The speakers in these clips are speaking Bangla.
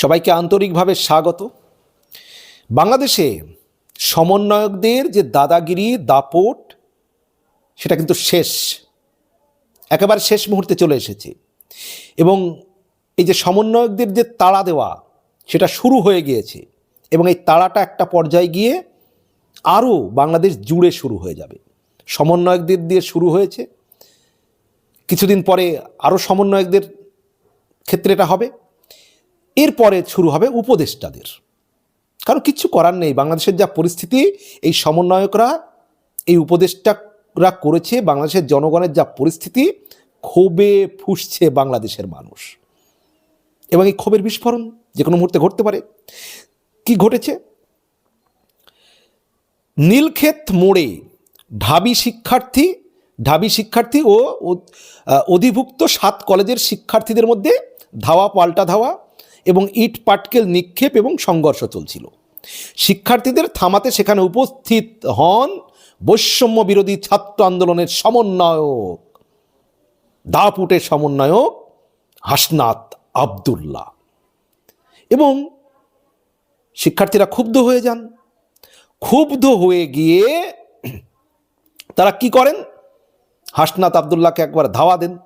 সবাইকে আন্তরিকভাবে স্বাগত। বাংলাদেশে সমন্বয়কদের যে দাদাগিরি, দাপট, সেটা কিন্তু শেষ, একেবারে শেষ মুহূর্তে চলে এসেছে। এবং এই যে সমন্বয়কদের যে তাড়া দেওয়া, সেটা শুরু হয়ে গিয়েছে। এবং এই তাড়াটা একটা পর্যায়ে গিয়ে আরও বাংলাদেশ জুড়ে শুরু হয়ে যাবে। সমন্বয়কদের দিয়ে শুরু হয়েছে। কিছুদিন পরে আরও সমন্বয়কদের ক্ষেত্রে এটা হবে। এরপরে শুরু হবে উপদেষ্টাদের। কারণ কিচ্ছু করার নেই। বাংলাদেশের যা পরিস্থিতি, এই সমন্বয়করা, এই উপদেষ্টারা করেছে বাংলাদেশের জনগণের যা পরিস্থিতি, ক্ষোভে ফুসছে বাংলাদেশের মানুষ। এবং এই ক্ষোভের বিস্ফোরণ যে কোনো মুহূর্তে ঘটতে পারে। কি ঘটেছে? নীলক্ষেত মোড়ে ঢাবি শিক্ষার্থী ঢাবি শিক্ষার্থী ও অধিভুক্ত সাত কলেজের শিক্ষার্থীদের মধ্যে ধাওয়া, পাল্টা ধাওয়া এবং ইট পাটকেল নিক্ষেপ এবং সংঘর্ষ চলছিল। শিক্ষার্থীদের থামাতে সেখানে উপস্থিত হন বৈষম্য বিরোধী ছাত্র আন্দোলনের সমন্বয়ক দাপুটের সমন্বয়ক হাসনাত আবদুল্লাহ। এবং শিক্ষার্থীরা ক্ষুব্ধ হয়ে যান। ক্ষুব্ধ হয়ে গিয়ে তারা কি করেন? হাসনাত আবদুল্লাহকে একবার ধাওয়া দেন।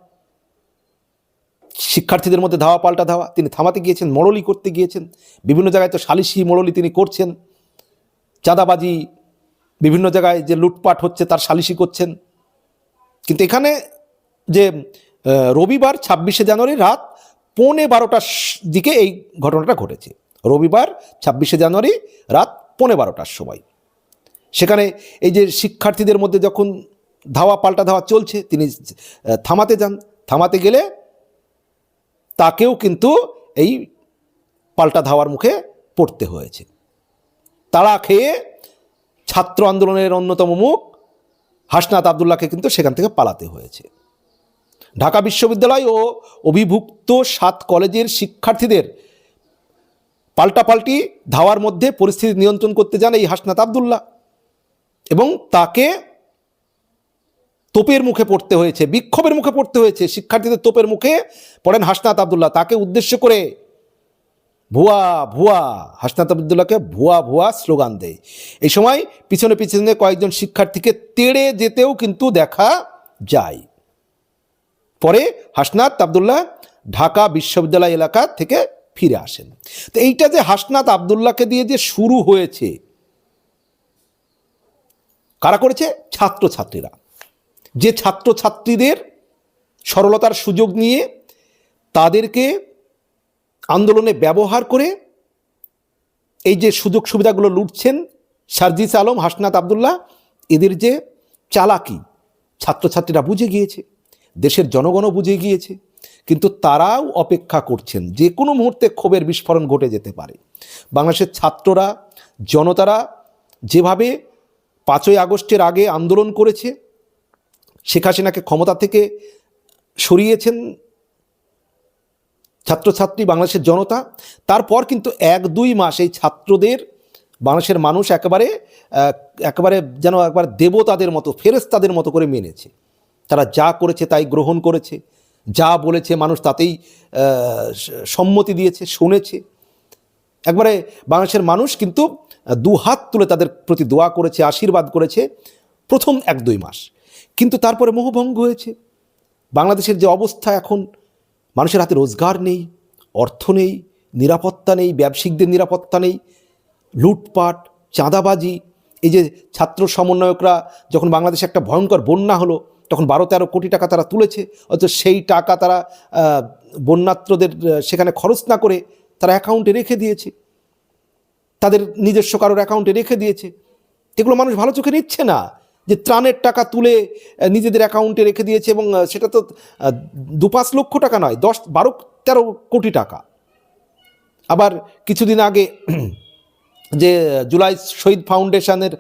শিক্ষার্থীদের মধ্যে ধাওয়া পাল্টা ধাওয়া, তিনি থামাতে গিয়েছেন মোড়লি করতে গিয়েছেন। বিভিন্ন জায়গায় তো সালিশি মোড়লি তিনি করছেন। চাঁদাবাজি, বিভিন্ন জায়গায় যে লুটপাট হচ্ছে তার সালিশি করছেন। কিন্তু এখানে যে রবিবার ছাব্বিশে জানুয়ারি রাত পৌনে বারোটার দিকে এই ঘটনাটা ঘটেছে। রবিবার ছাব্বিশে জানুয়ারি রাত পৌনে বারোটার সময়। সেখানে এই যে শিক্ষার্থীদের মধ্যে যখন ধাওয়া পাল্টা ধাওয়া চলছে, তিনি থামাতে যান। থামাতে গেলে তাকেও কিন্তু এই পাল্টা ধাওয়ার মুখে পড়তে হয়েছে। তাড়া খেয়ে ছাত্র আন্দোলনের অন্যতম মুখ হাসনাত আবদুল্লাহকে কিন্তু সেখান থেকে পালাতে হয়েছে। ঢাকা বিশ্ববিদ্যালয় ও অভিভুক্ত সাত কলেজের শিক্ষার্থীদের পাল্টাপাল্টি ধাওয়ার মধ্যে পরিস্থিতি নিয়ন্ত্রণ করতে যান এই হাসনাত আবদুল্লাহ এবং তাকে তোপের মুখে পড়তে হয়েছে, বিক্ষোভের মুখে পড়তে হয়েছে, শিক্ষার্থীদের তোপের মুখে পড়েন হাসনাত আবদুল্লাহ। তাকে উদ্দেশ্য করে ভুয়া ভুয়া, হাসনাত আবদুল্লাহকে ভুয়া ভুয়া স্লোগান দেয়। এই সময় পিছনে পিছনে কয়েকজন শিক্ষার্থীকে তেড়ে যেতেও কিন্তু দেখা যায়। পরে হাসনাত আবদুল্লাহ ঢাকা বিশ্ববিদ্যালয় এলাকা থেকে ফিরে আসেন। তো এইটা যে হাসনাত আবদুল্লাহকে দিয়ে যে শুরু হয়েছে, কারা করেছে? ছাত্রছাত্রীরা। যে ছাত্রছাত্রীদের সরলতার সুযোগ নিয়ে তাদেরকে আন্দোলনে ব্যবহার করে এই যে সুযোগ সুবিধাগুলো লুটছেন সার্জিস আলম, হাসনাত আবদুল্লাহ, এদের যে চালাকি, ছাত্রছাত্রীরা বুঝে গিয়েছে, দেশের জনগণও বুঝে গিয়েছে, কিন্তু তারাও অপেক্ষা করছেন যে কোনো মুহূর্তে ক্ষোভের বিস্ফোরণ ঘটে যেতে পারে। বাংলাদেশের ছাত্ররা, জনতারা যেভাবে পাঁচই আগস্টের আগে আন্দোলন করেছে শেখ হাসিনাকে ক্ষমতা থেকে সরিয়েছেন ছাত্রছাত্রী বাংলাদেশের জনতা। তারপর কিন্তু এক দুই মাস এই ছাত্রদের, বাংলাদেশের মানুষ একেবারে একেবারে যেন একবার দেবতাদের মতো ফেরেস্তাদের মতো করে মেনেছে। তারা যা করেছে তাই গ্রহণ করেছে। যা বলেছে মানুষ তাতেই সম্মতি দিয়েছে, শুনেছে। একবারে বাংলাদেশের মানুষ কিন্তু দুহাত তুলে তাদের প্রতি দোয়া করেছে, আশীর্বাদ করেছে প্রথম এক দুই মাস। কিন্তু তারপরে মোহভঙ্গ হয়েছে। বাংলাদেশের যে অবস্থা এখন, মানুষের হাতে রোজগার নেই, অর্থ নেই, নিরাপত্তা নেই, ব্যবসায়িকদের নিরাপত্তা নেই, লুটপাট, চাঁদাবাজি, এই যে ছাত্র সমন্বয়করা যখন বাংলাদেশে একটা ভয়ঙ্কর বন্যা হলো, তখন বারো তেরো কোটি টাকা তারা তুলেছে, অথচ সেই টাকা তারা বন্যাত্রদের সেখানে খরচ না করে তারা অ্যাকাউন্টে রেখে দিয়েছে। তাদের নিজস্ব কারোর অ্যাকাউন্টে রেখে দিয়েছে। এগুলো মানুষ ভালো চোখে নিচ্ছে না। যে ত্রাণের টাকা তুলে নিজেদের অ্যাকাউন্টে রেখে দিয়েছে এবং সেটা তো দু পাঁচ লক্ষ টাকা নয়, দশ, বারো, তেরো কোটি টাকা। আবার কিছুদিন আগে, যে, জুলাই শহীদ ফাউন্ডেশনের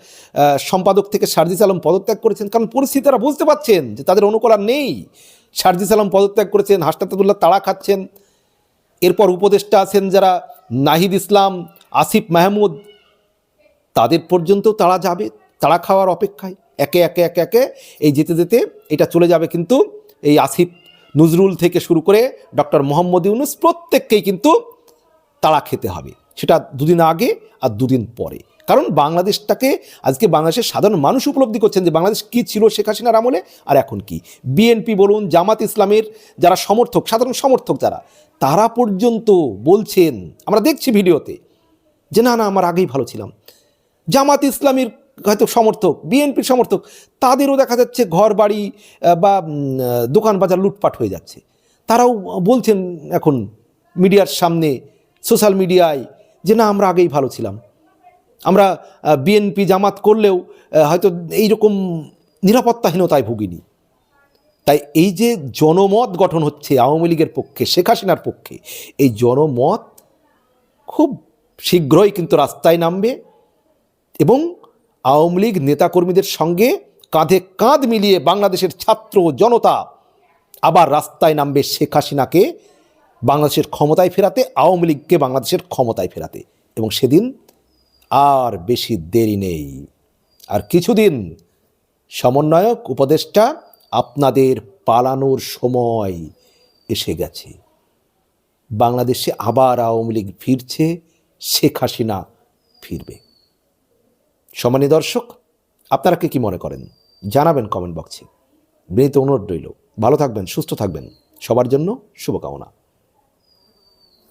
সম্পাদক থেকে সার্জিস আলম পদত্যাগ করেছেন, কারণ পরিস্থিতি তারা বুঝতে পারছেন যে তাদের অনুকূল আর নেই। সার্জিস আলম পদত্যাগ করেছেন হাসনাতুল্লাহ তাড়া খাচ্ছেন। এরপর উপদেষ্টা আছেন যারা, নাহিদ ইসলাম, আসিফ মাহমুদ, তাদের পর্যন্ত তারা যাবে তারা খাওয়ার অপেক্ষায়। একে একে একে একে এই যেতে যেতে এটা চলে যাবে কিন্তু এই আসিফ নজরুল থেকে শুরু করে ডক্টর মোহাম্মদ ইউনুস প্রত্যেককেই কিন্তু তাড়া খেতে হবে। সেটা দুদিন আগে আর দুদিন পরে। কারণ বাংলাদেশটাকে আজকে বাংলাদেশের সাধারণ মানুষ উপলব্ধি করছেন যে বাংলাদেশ কী ছিল শেখ হাসিনার আমলে আর এখন কি। বিএনপি বলুন, জামাত ইসলামের যারা সমর্থক, সাধারণ সমর্থক যারা, তারা পর্যন্ত বলছেন, আমরা দেখছি ভিডিওতে যে না না, আমার আগেই ভালো ছিলাম। জামাত ইসলামীর হয়তো সমর্থক, বিএনপির সমর্থক, তাদেরও দেখা যাচ্ছে ঘর বাড়ি বা দোকান বাজার লুটপাট হয়ে যাচ্ছে। তারাও বলছেন এখন মিডিয়ার সামনে, সোশ্যাল মিডিয়ায় যে না, আমরা আগেই ভালো ছিলাম। আমরা বিএনপি জামাত করলেও হয়তো এইরকম নিরাপত্তাহীনতায় ভুগিনি। তাই এই যে জনমত গঠন হচ্ছে আওয়ামী লীগের পক্ষে, শেখ হাসিনার পক্ষে, এই জনমত খুব শীঘ্রই কিন্তু রাস্তায় নামবে এবং আওয়ামী লীগ নেতাকর্মীদের সঙ্গে কাঁধে কাঁধ মিলিয়ে বাংলাদেশের ছাত্র জনতা আবার রাস্তায় নামবে শেখ হাসিনাকে, বাংলাদেশের ক্ষমতায় ফেরাতে, আওয়ামী লীগকে বাংলাদেশের ক্ষমতায় ফেরাতে। এবং সেদিন আর বেশি দেরি নেই। আর কিছুদিন সমন্বয়ক, উপদেষ্টা আপনাদের পালানোর সময় এসে গেছে। বাংলাদেশে আবার আওয়ামী লীগ ফিরছে, শেখ হাসিনা ফিরবে। সম্মানীয় দর্শক, আপনারা কে কী মনে করেন? জানাবেন কমেন্ট বক্সে বিনীত অনুরোধ রইল। ভালো থাকবেন, সুস্থ থাকবেন। সবার জন্য শুভকামনা।